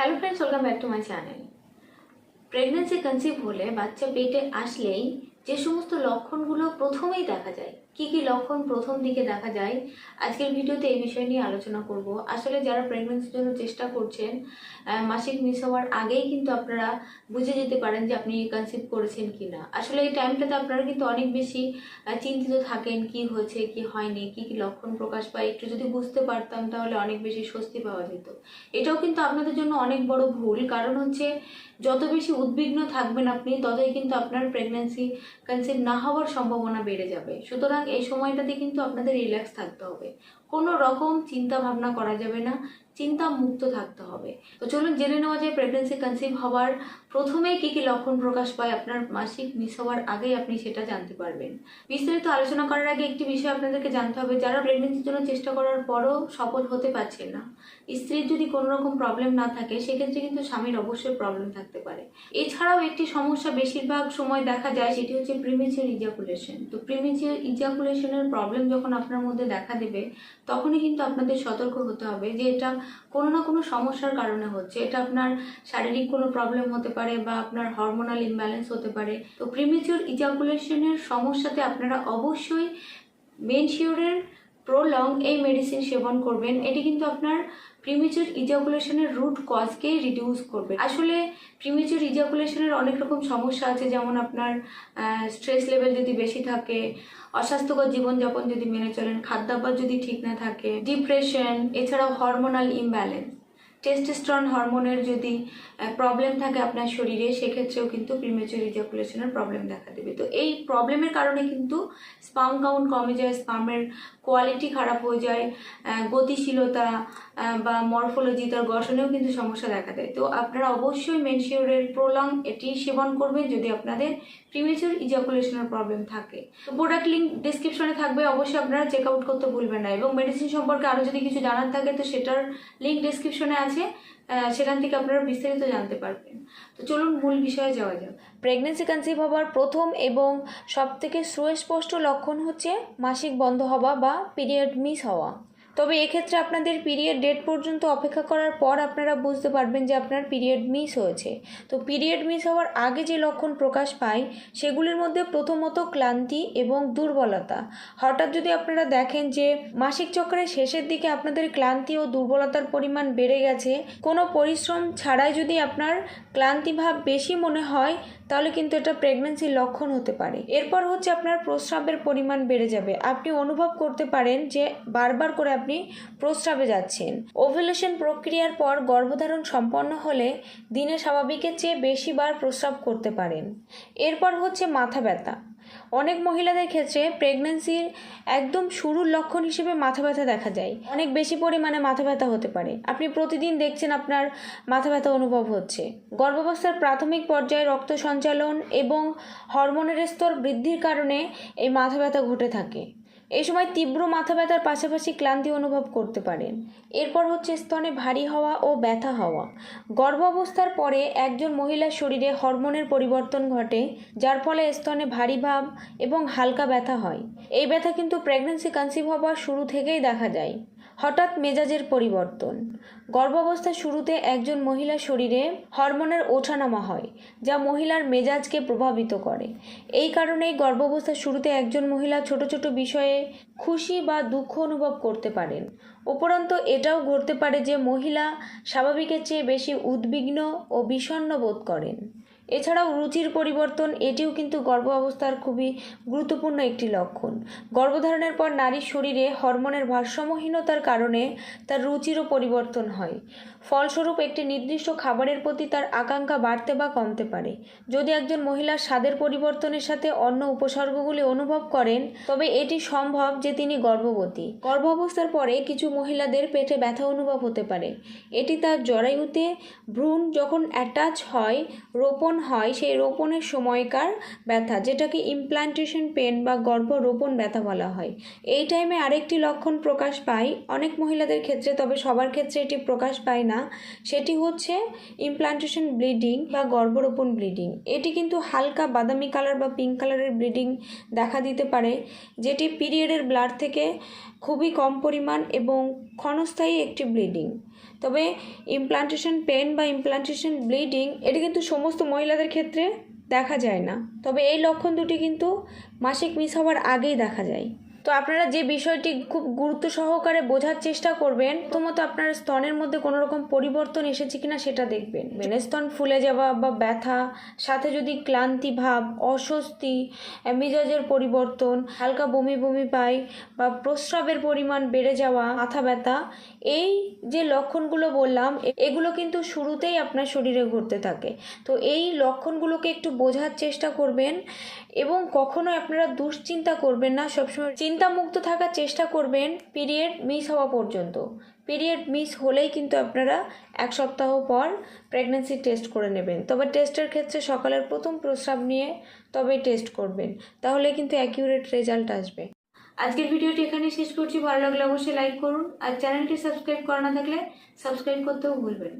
Hello friends welcome back to my channel pregnancy conceive হলে বাচ্চা পেটে আসলেই যে সমস্ত লক্ষণগুলো প্রথমেই দেখা যায় কি কি লক্ষণ প্রথম দিকে দেখা যায়, আজকের ভিডিওতে এই বিষয় নিয়ে আলোচনা করব। আসলে যারা প্রেগনেন্সির জন্য চেষ্টা করছেন মাসিক মিস হওয়ার আগেই কিন্তু আপনারা বুঝে যেতে পারেন যে আপনি কনসিভ করেছেন কি না আসলে এই টাইমটাতে আপনারা কিন্তু অনেক বেশি চিন্তিত থাকেন কি হয়েছে, কি হয়নি, কি কি লক্ষণ প্রকাশ পায়। একটু যদি বুঝতে পারতাম তাহলে অনেক বেশি স্বস্তি পাওয়া যেত। এটাও কিন্তু আপনাদের জন্য অনেক বড় ভুল। কারণ হচ্ছে, যত বেশি উদ্বিগ্ন থাকবেন আপনি, ততই কিন্তু আপনার প্রেগন্যান্সি কনসিভ না হওয়ার সম্ভাবনা বেড়ে যাবে। সুতরাং এই সময়টাতে কিন্তু আপনাদের রিল্যাক্স থাকতে হবে। কোনো রকম চিন্তা ভাবনা করা যাবে না। চিন্তা মুক্ত থাকতে হবে। তো চলুন জেনে নেওয়া যায় প্রেগনেন্সি কনসিভ হওয়ার প্রথমেই কি কি লক্ষণ প্রকাশ পায়, আপনার মাসিক মিস হওয়ার আগেই আপনি সেটা জানতে পারবেন। বিস্তারিত আলোচনা করার আগে একটি বিষয় আপনাদেরকে জানতে হবে, যারা প্রেগনেন্সির জন্য চেষ্টা করার পরও সফল হতে পারছেন না, স্ত্রীর যদি কোনো রকম প্রবলেম না থাকে, সেক্ষেত্রে কিন্তু স্বামীর অবশ্যই প্রবলেম থাকতে পারে। এছাড়াও একটি সমস্যা বেশিরভাগ সময় দেখা যায়, সেটি হচ্ছে প্রিমেচিওর ইজাকুলেশন তো প্রিমেচিওর ইজাকুলেশনের প্রবলেম যখন আপনার মধ্যে দেখা দেবে, তখনই কিন্তু আপনাদের সতর্ক হতে হবে যে এটা কোনো না কোনো সমস্যার কারণে হচ্ছে। এটা আপনার শারীরিক কোনো প্রবলেম হতে পারে বা আপনার হরমোনাল ইমব্যালেন্স হতে পারে। তো প্রিমেচিওর ইজাকুলেশনের সমস্যাতে আপনারা অবশ্যই মেনশিওরের প্রোলং এই মেডিসিন সেবন করবেন, এটি কিন্তু আপনার প্রিমিচুর ইজাকুলেশনের রুট কজকে রিডিউস করবে। আসলে প্রিমিচুর ইজাকুলেশনের অনেক রকম সমস্যা আছে, যেমন আপনার স্ট্রেস লেভেল যদি বেশি থাকে, অস্বাস্থ্যকর জীবনযাপন যদি মেনে চলেন, খাদ্যাভ্যাস যদি ঠিক না থাকে ডিপ্রেশন এছাড়াও হরমোনাল ইমব্যালেন্স টেস্টোস্টেরন হরমোনের যদি প্রবলেম থাকে আপনার শরীরে, সেক্ষেত্রেও কিন্তু প্রিমেচুর ইজাকুলেশনের প্রবলেম দেখা দেবে। তো এই প্রবলেমের কারণে কিন্তু স্পাম কাউন্ট কমে যায় স্পামের কোয়ালিটি খারাপ হয়ে যায় গতিশীলতা বা মরফোলজি তার গঠনেও কিন্তু সমস্যা দেখা দেয়। তো আপনারা অবশ্যই মেনশিওরের প্রোলং এটি সেবন করবেন যদি আপনাদের প্রিমেচুর ইজাকুলেশনের প্রবলেম থাকে। তো প্রোডাক্ট লিঙ্ক ডিসক্রিপশনে থাকবে, অবশ্যই আপনারা চেক আউট করতে ভুলবেন না। এবং মেডিসিন সম্পর্কে আরও যদি কিছু জানার থাকে, তো সেটার লিঙ্ক ডিসক্রিপশনে আছে। সেখান থেকে আপনারা বিস্তারিত জানতে পারবেন। তো চলুন মূল বিষয়ে যাওয়া যাক। প্রেগনেন্সি কনসিভ হওয়ার প্রথম এবং সবথেকে সুস্পষ্ট লক্ষণ হচ্ছে মাসিক বন্ধ হওয়া বা পিরিয়ড মিস হওয়া। তবে এক্ষেত্রে আপনাদের পিরিয়ড ডেট পর্যন্ত অপেক্ষা করার পর আপনারা বুঝতে পারবেন যে আপনার পিরিয়ড মিস হয়েছে। তো পিরিয়ড মিস হওয়ার আগে যে লক্ষণ প্রকাশ পায়, সেগুলির মধ্যে প্রথমত ক্লান্তি এবং দুর্বলতা। হঠাৎ যদি আপনারা দেখেন যে মাসিক চক্রের শেষের দিকে আপনাদের ক্লান্তি ও দুর্বলতার পরিমাণ বেড়ে গেছে, কোনো পরিশ্রম ছাড়াই যদি আপনার ক্লান্তি ভাব বেশি মনে হয়, তাহলে কিন্তু এটা প্রেগনেন্সির লক্ষণ হতে পারে। এরপর হচ্ছে আপনার প্রস্রাবের পরিমাণ বেড়ে যাবে। আপনি অনুভব করতে পারেন যে বারবার করে আপনি প্রস্রাবে যাচ্ছেন। ওভুলেশন প্রক্রিয়ার পর গর্ভধারণ সম্পন্ন হলে দিনে স্বাভাবিকের চেয়ে বেশি বার প্রস্রাব করতে পারেন। এরপর হচ্ছে মাথা ব্যথা। অনেক মহিলাদের ক্ষেত্রে প্রেগন্যান্সির একদম শুরুর লক্ষণ হিসেবে মাথা ব্যথা দেখা যায়। অনেক বেশি পরিমাণে মাথা ব্যথা হতে পারে। আপনি প্রতিদিন দেখছেন আপনার মাথা ব্যথা অনুভব হচ্ছে। গর্ভাবস্থার প্রাথমিক পর্যায়ে রক্ত সঞ্চালন এবং হরমোনের স্তর বৃদ্ধির কারণে এই মাথা ব্যথা ঘটে থাকে। এই সময় তীব্র মাথা ব্যথার পাশাপাশি ক্লান্তি অনুভব করতে পারেন এরপর হচ্ছে স্তনে ভারী হওয়া ও ব্যথা হওয়া। গর্ভাবস্থার পরে একজন মহিলার শরীরে হরমোনের পরিবর্তন ঘটে, যার ফলে স্তনে ভারী ভাব এবং হালকা ব্যথা হয়। এই ব্যথা কিন্তু প্রেগনেন্সি কনসিভ হওয়ার শুরু থেকেই দেখা যায়। হঠাৎ মেজাজের পরিবর্তন। গর্ভাবস্থার শুরুতে একজন মহিলা শরীরে হরমোনের ওঠানামা হয়, যা মহিলার মেজাজকে প্রভাবিত করে। এই কারণেই গর্ভাবস্থার শুরুতে একজন মহিলা ছোট ছোট বিষয়ে খুশি বা দুঃখ অনুভব করতে পারেন। উপরন্ত, এটাও ঘটতে পারে যে মহিলা স্বাভাবিকের চেয়ে বেশি উদ্বিগ্ন ও বিষণ্ণ বোধ করেন। এছাড়াও রুচির পরিবর্তন, এটিও কিন্তু গর্ভ অবস্থার খুবই গুরুত্বপূর্ণ একটি লক্ষণ। গর্ভধারণের পর নারীর শরীরে হরমোনের ভারসাম্যহীনতার কারণে তার রুচিরও পরিবর্তন হয়। ফলস্বরূপ একটি নির্দিষ্ট খাবারের প্রতি তার আকাঙ্ক্ষা বাড়তে বা কমতে পারে। যদি একজন মহিলার স্বাদের পরিবর্তনের সাথে অন্য উপসর্গগুলি অনুভব করেন, তবে এটি সম্ভব যে তিনি গর্ভবতী। গর্ভাবস্থার পরে কিছু মহিলাদের পেটে ব্যথা অনুভব হতে পারে। এটি তার জরায়ুতে ভ্রূণ যখন অ্যাটাচ হয়, রোপণ হয় সেই রোপণের সময়কার ব্যথা, যেটাকে ইমপ্লান্টেশন পেন বা গর্ভরোপণ ব্যথা বলা হয়। এই টাইমে আরেকটি লক্ষণ প্রকাশ পায় অনেক মহিলাদের ক্ষেত্রে, তবে সবার ক্ষেত্রে এটি প্রকাশ পায় না। সেটি হচ্ছে ইমপ্লান্টেশন ব্লিডিং বা গর্ভরোপণ ব্লিডিং এটি কিন্তু হালকা বাদামি কালার বা পিঙ্ক কালারের ব্লিডিং দেখা দিতে পারে, যেটি পিরিয়ডের ব্লাড থেকে খুবই কম পরিমাণ এবং ক্ষণস্থায়ী একটি ব্লিডিং তবে ইমপ্লান্টেশন পেন বা ইমপ্লান্টেশন ব্লিডিং এটি কিন্তু সমস্ত মহিলাদের ক্ষেত্রে দেখা যায় না। তবে এই লক্ষণ দুটি কিন্তু মাসিক মিস হওয়ার আগেই দেখা যায়। তো আপনারা যে বিষয়টি খুব গুরুত্ব সহকারে বোঝার চেষ্টা করবেন, প্রথমত আপনার স্তনের মধ্যে কোনো রকম পরিবর্তন এসেছে কিনা সেটা দেখবেন। মেনে স্তন ফুলে যাওয়া বা ব্যথা, সাথে যদি ক্লান্তি ভাব, অস্বস্তি মেজাজের পরিবর্তন, হালকা বমি বমি পাই বা প্রস্রাবের পরিমাণ বেড়ে যাওয়া, মাথা ব্যথা, এই যে লক্ষণগুলো বললাম এগুলো কিন্তু শুরুতেই আপনার শরীরে ঘটতে থাকে। তো এই লক্ষণগুলোকে একটু বোঝার চেষ্টা করবেন এবং কখনোই আপনারা দুশ্চিন্তা করবেন না। সবসময় চিন্তামুক্ত থাকার চেষ্টা করবেন পিরিয়ড মিস হওয়া পর্যন্ত। পিরিয়ড মিস হলেই কিন্তু আপনারা এক সপ্তাহ পর প্রেগনেন্সি টেস্ট করে নেবেন। তবে টেস্টের ক্ষেত্রে সকালের প্রথম প্রস্রাব নিয়ে তবেই টেস্ট করবেন। তাহলে কিন্তু অ্যাকিউরেট রেজাল্ট আসবে। আজকের ভিডিওটি এখানে শেষ করছি। ভালো লাগলে অবশ্যই লাইক করুন আর চ্যানেলটি সাবস্ক্রাইব করা না থাকলে সাবস্ক্রাইব করতেও ভুলবেন